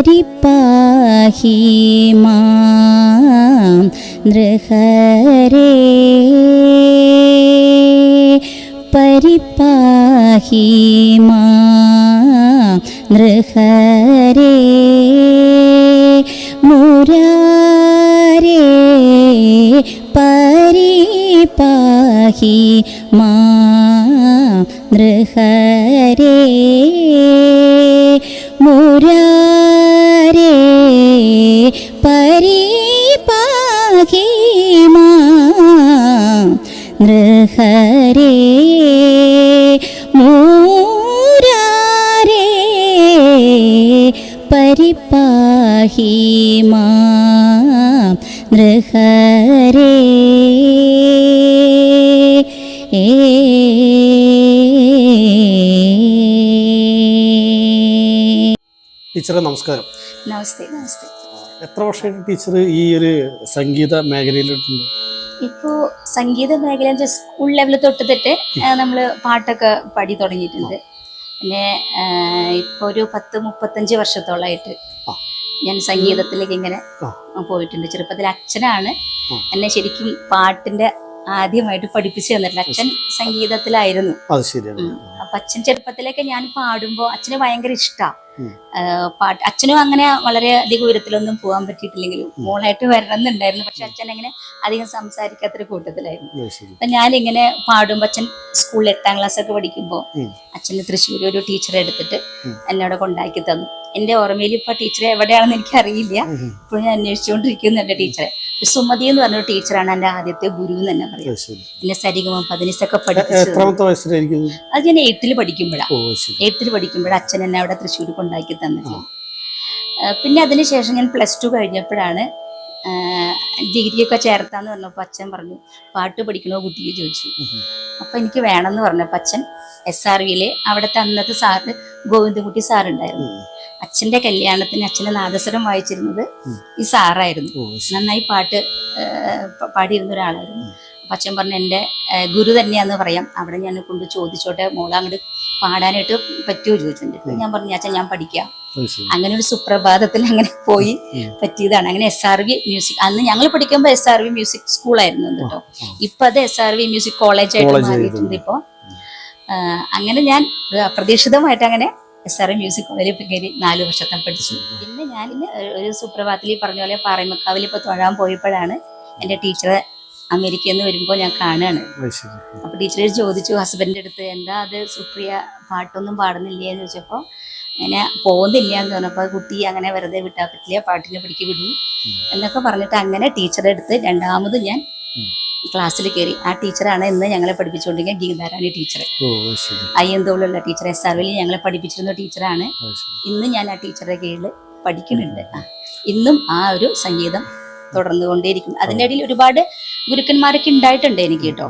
പരിപാഹി മാം പരിപ്പാഹി പരിപാഹി മാം നൃഹരേ. മുരാരേ പരിപാഹി മാം നൃഹരേ. മുരാരേ നൃഹരേ മൂരാരേ പരിപാഹി മാം നൃഹരേ. ടീച്ചറെ നമസ്കാരം. നമസ്തേ നമസ്തേ. എത്ര വർഷമായിട്ട് ടീച്ചർ ഈ ഒരു സംഗീത മേഖലയിലിട്ടുണ്ട്? ഇപ്പോൾ സംഗീത മേഖല സ്കൂൾ ലെവലിൽ തൊട്ടിട്ട് നമ്മൾ പാട്ടൊക്കെ പാടി തുടങ്ങിയിട്ടുണ്ട്. പിന്നെ ഇപ്പോൾ ഒരു പത്ത് മുപ്പത്തഞ്ച് വർഷത്തോളമായിട്ട് ഞാൻ സംഗീതത്തിലേക്ക് ഇങ്ങനെ പോയിട്ടുണ്ട്. ചെറുപ്പത്തിൽ അച്ഛനാണ്. എന്നെ ശരിക്കും പാട്ടിന്റെ ആദ്യമായിട്ട് പഠിപ്പിച്ചു തന്നിട്ടില്ല അച്ഛൻ സംഗീതത്തിലായിരുന്നു. അപ്പൊ അച്ഛൻ ചെറുപ്പത്തിലൊക്കെ ഞാൻ പാടുമ്പോൾ അച്ഛന് ഭയങ്കര ഇഷ്ടാ. ഉം. പാട്ട് അച്ഛനും അങ്ങനെ വളരെ അധികം ഉയരത്തിലൊന്നും പോകാൻ പറ്റിയിട്ടില്ലെങ്കിലും മോളായിട്ട് വരണമെന്നുണ്ടായിരുന്നു. പക്ഷെ അച്ഛൻ അങ്ങനെ അധികം സംസാരിക്കാത്തൊരു കൂട്ടത്തിലായിരുന്നു. അപ്പൊ ഞാനിങ്ങനെ പാടുമ്പോ അച്ഛൻ സ്കൂളിൽ എട്ടാം ക്ലാസ് ഒക്കെ പഠിക്കുമ്പോൾ. അച്ഛന് തൃശ്ശൂർ ഒരു ടീച്ചറെ എടുത്തിട്ട് എന്നോട് കൊണ്ടാക്കി തന്നു. എന്റെ ഓർമ്മയിൽ ഇപ്പൊ ടീച്ചർ എവിടെയാണെന്ന് എനിക്ക് അറിയില്ല ഉം. ഞാൻ അന്വേഷിച്ചുകൊണ്ടിരിക്കുന്നു എന്റെ ടീച്ചറെ സുമതി എന്ന് പറഞ്ഞൊരു ടീച്ചറാണ് എന്റെ ആദ്യത്തെ ഗുരു എന്ന് തന്നെ പറയുന്നത്. എന്നെ സരിഗമ പതിനിസൊക്കെ പഠിച്ചു പഠിപ്പിച്ചത്. അത് ഞാൻ എയ്ത്തിൽ പഠിക്കുമ്പോഴാണ് എയ്ത്തിൽ പഠിക്കുമ്പോഴാണ് അച്ഛൻ എന്നെ അവിടെ തൃശ്ശൂർ കൊണ്ടാക്കി തന്നിട്ട് പിന്നെ അതിനുശേഷം ഞാൻ പ്ലസ് ടു കഴിഞ്ഞപ്പോഴാണ് ഡിഗ്രിയൊക്കെ ചേർത്താന്ന് പറഞ്ഞപ്പോൾ അച്ഛൻ പറഞ്ഞു പാട്ട് പഠിക്കണോ? കുട്ടിയെ ചോദിച്ചു. അപ്പൊ എനിക്ക് വേണമെന്ന് പറഞ്ഞപ്പോൾ അച്ഛൻ എസ് ആർ വിയിലെ അവിടുത്തെ അന്നത്തെ സാറ് ഗോവിന്ദകുട്ടി സാറുണ്ടായിരുന്നു. അച്ഛന്റെ കല്യാണത്തിന് അച്ഛന്റെ നാദസ്വരം വായിച്ചിരുന്നത് ഈ സാറായിരുന്നു നന്നായി പാട്ട് പാടിയിരുന്ന ഒരാളായിരുന്നു. അച്ഛൻ പറഞ്ഞ എന്റെ ഗുരു തന്നെയാന്ന് പറയാം. അവിടെ ഞാൻ കൊണ്ട് ചോദിച്ചോട്ടെ മോളെ അങ്ങോട്ട് പാടാനായിട്ട് പറ്റുമോ ചോദിച്ചിട്ടുണ്ട്. ഞാൻ പറഞ്ഞു അച്ഛൻ ഞാൻ പഠിക്കാം. അങ്ങനെ ഒരു സുപ്രഭാതത്തിൽ അങ്ങനെ പോയി. പറ്റിയതാണ്. അങ്ങനെ എസ് ആർ വി മ്യൂസിക് അന്ന് ഞങ്ങൾ പഠിക്കുമ്പോൾ എസ് ആർ വി മ്യൂസിക് സ്കൂളായിരുന്നു ആയിരുന്നു കേട്ടോ. ഇപ്പൊ അത് S R V music college ആയിട്ട് മാറിയിട്ടുണ്ട്. ഇപ്പോ. അങ്ങനെ ഞാൻ അപ്രതീക്ഷിതമായിട്ട് അങ്ങനെ എസ് ആർ വി മ്യൂസിക് കോളേജിൽ കയറി നാല് വർഷത്തെ പഠിച്ചു. പിന്നെ ഞാൻ ഒരു സുപ്രഭാതത്തിൽ പറഞ്ഞ പോലെ പാറമക്കാവിൽ ഇപ്പൊ തൊഴാൻ പോയപ്പോഴാണ് എന്റെ ടീച്ചറെ അമേരിക്കയിൽ നിന്ന് വരുമ്പോൾ ഞാൻ കാണുകയാണ് അപ്പൊ ടീച്ചർ ചോദിച്ചു ഹസ്ബൻഡിന്റെ അടുത്ത് എന്താ അത് സുപ്രിയ പാട്ടൊന്നും പാടുന്നില്ലേ? എന്ന് ചോദിച്ചപ്പോൾ അങ്ങനെ പോകുന്നില്ല എന്ന് പറഞ്ഞപ്പോൾ കുട്ടി അങ്ങനെ വെറുതെ വിട്ടാൽ പറ്റില്ല പാട്ടിനെ പിടിക്ക് വിടും എന്നൊക്കെ പറഞ്ഞിട്ട് അങ്ങനെ ടീച്ചറെ അടുത്ത് രണ്ടാമത് ഞാൻ ക്ലാസ്സിൽ കയറി. ആ ടീച്ചറാണ് ഇന്ന് ഞങ്ങളെ പഠിപ്പിച്ചുകൊണ്ടിരിക്കുന്ന ഗീതാരാണി ടീച്ചർ അയ്യന്തോളുള്ള ടീച്ചർ എസ് ആർ വിൽ ഞങ്ങളെ പഠിപ്പിച്ചിരുന്ന ടീച്ചറാണ്. ഇന്ന് ഞാൻ ആ ടീച്ചറുടെ കീഴിൽ പഠിക്കുന്നുണ്ട്. ഇന്നും ആ ഒരു സംഗീതം തുടർന്നുകൊണ്ടേയിരിക്കുന്നു. അതിന്റെ ഇടയിൽ ഒരുപാട് ഗുരുക്കന്മാരൊക്കെ ഉണ്ടായിട്ടുണ്ട് എനിക്ക് കേട്ടോ.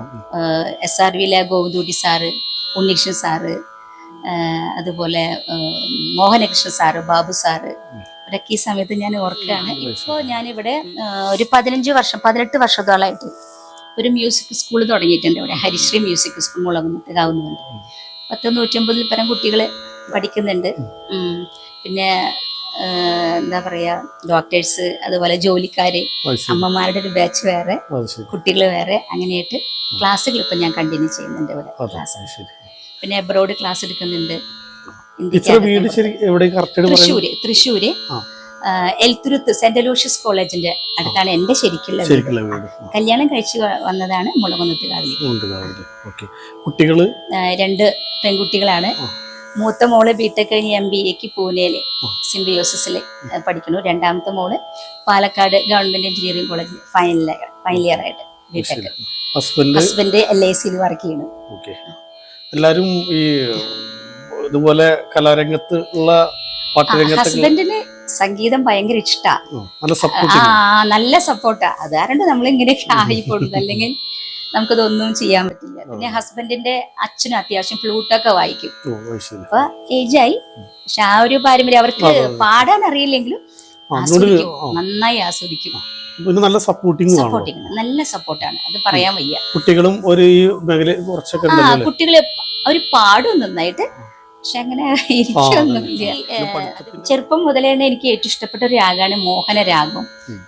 എസ് ആർ വിയിലെ ഗോവിന്ദൂട്ടി സാറ് ഉണ്ണികൃഷ്ണൻ സാറ് അതുപോലെ മോഹനകൃഷ്ണ മോഹനകൃഷ്ണൻ സാറ് ബാബു സാറ്. അവരൊക്കെ ഈ സമയത്ത് ഞാൻ ഓർക്കുകയാണ്. ഇപ്പോൾ ഞാനിവിടെ ഒരു പതിനഞ്ച് വർഷം പതിനെട്ട് വർഷത്തോളമായിട്ട് ഒരു മ്യൂസിക് സ്കൂൾ തുടങ്ങിയിട്ടുണ്ട് ഇവിടെ. ഹരിശ്രീ മ്യൂസിക് സ്കൂൾ ഉം. പത്ത് നൂറ്റമ്പതിൽ പരം കുട്ടികൾ പഠിക്കുന്നുണ്ട്. പിന്നെ എന്താ പറയാ ഡോക്ടേഴ്സ് അതുപോലെ ജോലിക്കാര് അമ്മമാരുടെ ഒരു ബാച്ച് വേറെ കുട്ടികൾ വേറെ അങ്ങനെയായിട്ട് ക്ലാസ്സുകൾ ഇപ്പൊ ഞാൻ കണ്ടിന്യൂ ചെയ്യുന്നുണ്ട് ഇവിടെ. ക്ലാസ് പിന്നെ എബ്രോഡ് ക്ലാസ് എടുക്കുന്നുണ്ട്. തൃശ്ശൂര് തൃശ്ശൂര് എൽത്തുരുത്ത് സെന്റ് അലൂഷ്യസ് കോളേജിന്റെ അടുത്താണ് എന്റെ ശരിക്കുള്ള കല്യാണം കഴിച്ചു വന്നതാണ് മുളകുന്നത്ത് കാവിൽ. കുട്ടികൾ? രണ്ട് പെൺകുട്ടികളാണ്. മൂത്ത മോൾ ബിടെക് കഴിഞ്ഞ് എം ബി എക്ക് പൂനെയിൽ സിംബിയോസിൽ പഠിക്കുന്നു. രണ്ടാമത്തെ മോൾ പാലക്കാട് ഗവൺമെന്റ് എഞ്ചിനീയറിംഗ് കോളേജിൽ ഫൈനൽ ഫൈനൽ ഇയർ ആയിട്ട് B Tech husband L I സിയിൽ വർക്ക് ചെയ്യുന്നു. എല്ലാരും ഈ ഇതുപോലെ കലാരംഗത്ത് ഉള്ള ഹസ്ബൻഡിന് സംഗീതം ഭയങ്കര ഇഷ്ടാ. നല്ല സപ്പോർട്ടാ അതാരണ്ട് നമ്മൾ ഇങ്ങനെയൊക്കെ അല്ലെങ്കിൽ നമുക്കതൊന്നും ചെയ്യാൻ പറ്റില്ല. പിന്നെ ഹസ്ബൻഡിന്റെ അച്ഛനും അത്യാവശ്യം ഫ്ലൂട്ടൊക്കെ വായിക്കും. ഓ ഏജ് ആയി അപ്പൊ ഏജായി. പക്ഷെ ആ ഒരു പാരമ്പര്യം അവർക്ക്. പാടാൻ അറിയില്ലെങ്കിലും നന്നായി ആസ്വദിക്കും. പിന്നെ നല്ല സപ്പോർട്ടിങ് സപ്പോർട്ടിംഗ് നല്ല സപ്പോർട്ടാണ് അത് പറയാൻ വയ്യ. കുട്ടികളും ഒരു ഈ മേഖല കുറച്ചൊക്കെ കുട്ടികളെ അവർ പാടും നന്നായിട്ട്. പക്ഷെ അങ്ങനെ എനിക്കൊന്നുമില്ല ചെറുപ്പം മുതലേ തന്നെ എനിക്ക് ഏറ്റവും ഇഷ്ടപ്പെട്ട ഒരു രാഗമാണ് മോഹന രാഗം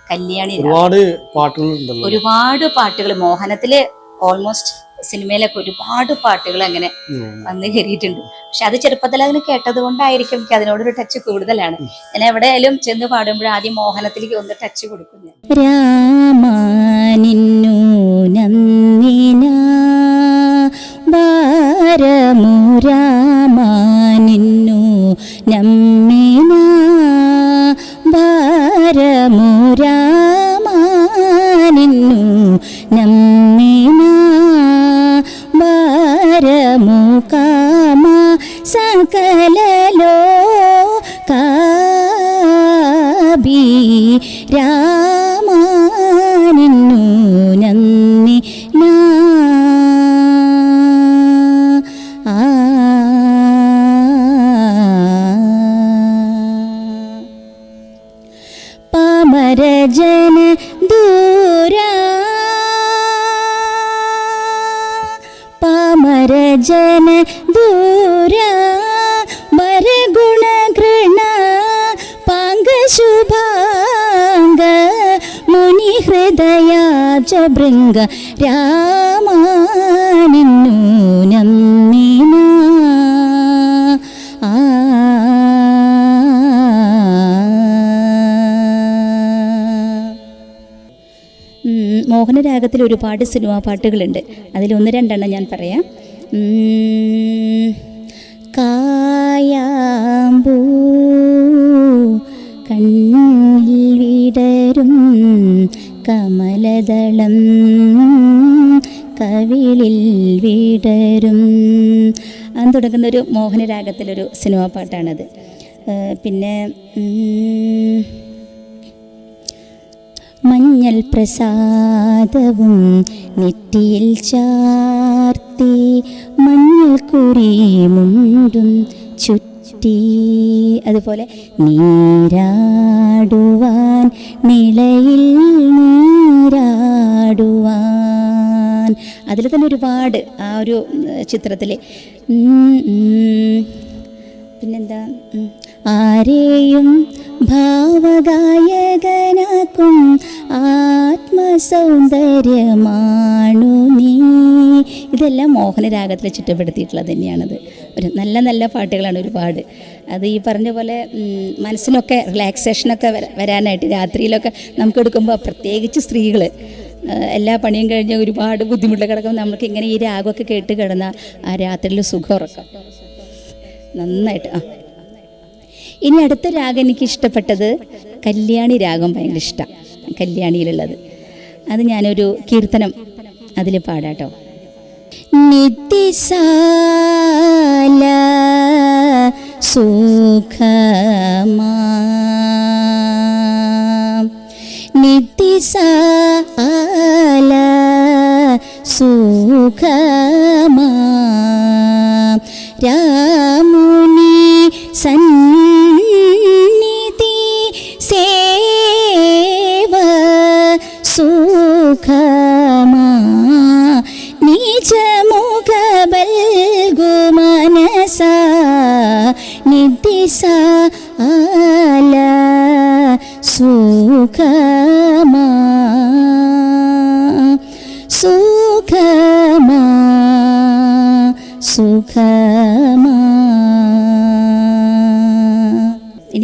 കല്യാണി രാഗം. ഒരുപാട് പാട്ടുകൾ ഒരുപാട് പാട്ടുകൾ മോഹനത്തിൽ ഓൾമോസ്റ്റ് സിനിമയിലൊക്കെ ഒരുപാട് പാട്ടുകൾ അങ്ങനെ വന്നു വന്ന് കയറിയിട്ടുണ്ട് പക്ഷെ അത് ചെറുപ്പത്തിൽ അതിന് കേട്ടത് കൊണ്ടായിരിക്കും എനിക്ക് അതിനോടൊരു ടച്ച് കൂടുതലാണ്. ഞാൻ എവിടെയായാലും ചെന്ന് പാടുമ്പോൾ ആദ്യം മോഹനത്തിലേക്ക് ഒന്ന് ടച്ച് കൊടുക്കും ഞാൻ. കാബി രാമാനിന്നു നന്ദി പാമരജന ദൂരാ. പാമരജന ഹൃദയാജ ഭൃംഗ രാമാനിന്നു നന്ദിന മോഹനരാഗത്തിൽ ഒരുപാട് സിനിമാ പാട്ടുകളുണ്ട്. അതിൽ ഒന്ന് രണ്ടെണ്ണം ഞാൻ പറയാം. കായാമ്പൂ കമലദളം കവിളിൽ വിടരും. അത് തുടങ്ങുന്ന ഒരു മോഹനരാഗത്തിലൊരു സിനിമാ പാട്ടാണത്. പിന്നെ മഞ്ഞൾ പ്രസാദവും നെറ്റിയിൽ ചാർത്തി മഞ്ഞൾ കുറിയുമുണ്ടും ചുറ്റി അതുപോലെ നീരാടുവാൻ നിളയിൽ നീരാടുവാൻ. അതിൽ തന്നെ ഒരുപാട് ആ ഒരു ചിത്രത്തിൽ പിന്നെന്താ. ആരെയും ഭാവഗായകനാക്കും ആത്മസൗന്ദര്യമാണു ഇതെല്ലാം മോഹനരാഗത്തിൽ ചിട്ടപ്പെടുത്തിയിട്ടുള്ളത് തന്നെയാണത്. ഒരു നല്ല നല്ല പാട്ടുകളാണ് ഒരുപാട്. അത് ഈ പറഞ്ഞ പോലെ മനസ്സിനൊക്കെ റിലാക്സേഷനൊക്കെ വര- വരാനായിട്ട് രാത്രിയിലൊക്കെ നമുക്ക് എടുക്കുമ്പോൾ പ്രത്യേകിച്ച് സ്ത്രീകൾ എല്ലാ പണിയും കഴിഞ്ഞ് ഒരുപാട് ബുദ്ധിമുട്ട് കിടക്കുമ്പോൾ നമുക്ക് ഇങ്ങനെ ഈ രാഗമൊക്കെ കേട്ട് കിടന്ന ആ രാത്രിയിൽ സുഖം ഉറക്കം. നന്നായിട്ട് ആ. ഇനി അടുത്ത രാഗം എനിക്ക് ഇഷ്ടപ്പെട്ടത് കല്യാണി രാഗം ഭയങ്കര ഇഷ്ടമാണ് കല്യാണിയിലുള്ളത്. അത് ഞാനൊരു കീർത്തനം അതിൽ പാടാട്ടോ. നിത്യസാല സുഖമാ. നിത്യസാല സുഖമാ.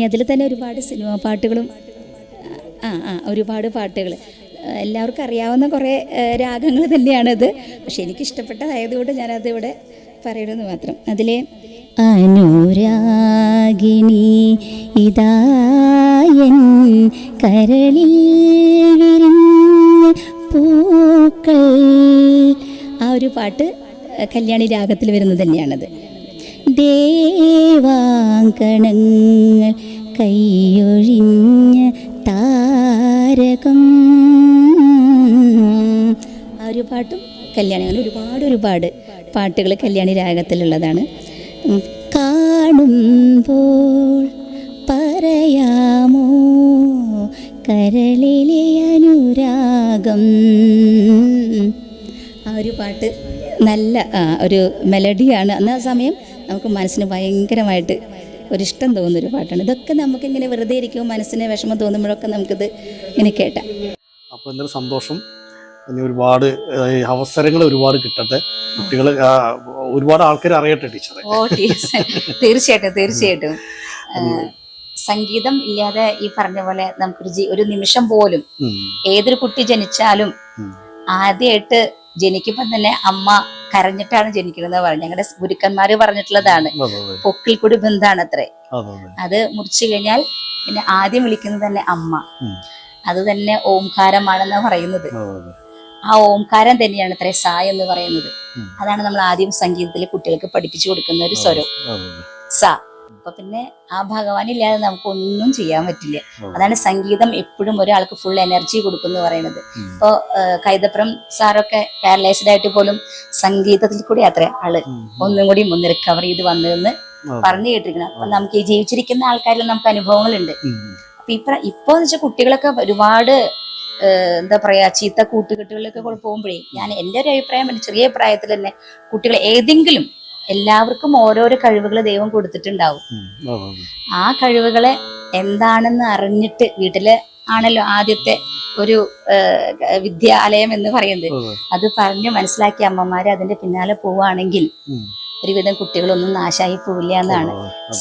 അതിൽ തന്നെ ഒരുപാട് സിനിമ പാട്ടുകളും ആ ആ ഒരുപാട് പാട്ടുകൾ എല്ലാവർക്കും അറിയാവുന്ന കുറേ രാഗങ്ങൾ തന്നെയാണത്. പക്ഷെ എനിക്ക് ഇഷ്ടപ്പെട്ടതായതുകൊണ്ട് ഞാനത് ഇവിടെ പറയണമെന്ന് മാത്രം. അതിലെ അനുരാഗിനി ഇതായൻ കരളിൽ വിരിഞ്ഞ പൂക്കൾ. ആ ഒരു പാട്ട് കല്യാണി രാഗത്തിൽ വരുന്നത് തന്നെയാണത്. ദേവാങ്കണങ്ങൾ കൈയൊഴിഞ്ഞ താരകം. ആ ഒരു പാട്ടും കല്യാണി അങ്ങനെ ഒരുപാട് ഒരുപാട് പാട്ടുകൾ കല്യാണി രാഗത്തിലുള്ളതാണ്. കാണുമ്പോൾ പറയാമോ? കരളിലെ അനുരാഗം. ആ ഒരു പാട്ട് നല്ല ഒരു മെലഡിയാണ് അന്ന് ആ സമയം നമുക്ക് മനസ്സിന് ഭയങ്കരമായിട്ട് ഒരിഷ്ടം തോന്നുന്നൊരു പാട്ടാണ്. ഇതൊക്കെ നമുക്കിങ്ങനെ വെറുതെ ഇരിക്കുമ്പോൾ മനസ്സിന് വിഷമം തോന്നുമ്പോഴൊക്കെ നമുക്കിത് ഇങ്ങനെ കേട്ടാം. അപ്പോൾ എന്തൊരു സന്തോഷം. ഇനി ഒരുപാട് അവസരങ്ങൾ ഒരുപാട് കിട്ടട്ടെ. കുട്ടികൾ ഒരുപാട് ആൾക്കാർ അറിയട്ടെ ടീച്ചറെ. ഓ ടീച്ചർ. തീർച്ചയായിട്ടും തീർച്ചയായിട്ടും. സംഗീതം ഇല്ലാതെ ഈ പറഞ്ഞ പോലെ നമുക്കൊരു ഒരു നിമിഷം പോലും ഏതൊരു കുട്ടി ജനിച്ചാലും. ആദ്യമായിട്ട് ജനിക്കുമ്പോൾ തന്നെ അമ്മ കരഞ്ഞിട്ടാണ് ജനിക്കുന്നത് പറഞ്ഞു ഞങ്ങളുടെ ഗുരുക്കന്മാര് പറഞ്ഞിട്ടുള്ളതാണ്. പൊക്കിൽ കൂടി ബന്ധാണ് അത്രേ അതെ. മുറിച്ചു കഴിഞ്ഞാൽ പിന്നെ ആദ്യം വിളിക്കുന്നത് തന്നെ അമ്മ. അത് തന്നെ ഓംകാരമാണെന്ന് പറയുന്നത്. ആ ഓംകാരം തന്നെയാണ് അത്രേ സായ എന്ന് പറയുന്നത്. അതാണ് നമ്മൾ ആദ്യം സംഗീതത്തിൽ കുട്ടികൾക്ക് പഠിപ്പിച്ചു കൊടുക്കുന്ന ഒരു സ്വരം. സ. അപ്പൊ പിന്നെ ആ ഭഗവാൻ ഇല്ലാതെ നമുക്ക് ഒന്നും ചെയ്യാൻ പറ്റില്ല. അതാണ് സംഗീതം എപ്പോഴും ഒരാൾക്ക് ഫുൾ എനർജി കൊടുക്കും എന്ന് പറയുന്നത്. ഇപ്പോ കൈതപ്രം സാറൊക്കെ പാരലൈസ്ഡ് ആയിട്ട് പോലും സംഗീതത്തിൽ കൂടി അത്ര ആൾ. ഒന്നും കൂടി ഒന്ന് റിക്കവർ ചെയ്ത് വന്നതെന്ന് പറഞ്ഞു കേട്ടിരിക്കണം അപ്പൊ നമുക്ക് ഈ ജീവിച്ചിരിക്കുന്ന ആൾക്കാരിൽ നമുക്ക് അനുഭവങ്ങളുണ്ട്. അപ്പൊ ഇപ്പൊ ഇപ്പൊ വെച്ചാൽ കുട്ടികളൊക്കെ ഒരുപാട് എന്താ പറയാ ചീത്ത കൂട്ടുകെട്ടുകളിലൊക്കെ കൂടെ പോകുമ്പോഴേ ഞാൻ എന്റെ ഒരു അഭിപ്രായം ചെറിയ പ്രായത്തിൽ തന്നെ കുട്ടികൾ ഏതെങ്കിലും എല്ലാവർക്കും ഓരോരോ കഴിവുകൾ ദൈവം കൊടുത്തിട്ടുണ്ടാവും. ആ കഴിവുകളെ എന്താണെന്ന് അറിഞ്ഞിട്ട് വീട്ടിൽ ആണല്ലോ ആദ്യത്തെ ഒരു വിദ്യാലയം എന്ന് പറയുന്നത്. അത് പറഞ്ഞ് മനസ്സിലാക്കിയ അമ്മമാര് അതിന്റെ പിന്നാലെ പോവുകയാണെങ്കിൽ. ഒരുവിധം കുട്ടികളൊന്നും നാശായി പോവില്ല എന്നാണ്.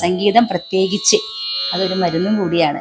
സംഗീതം പ്രത്യേകിച്ച് അതൊരു മരുന്നും കൂടിയാണ്.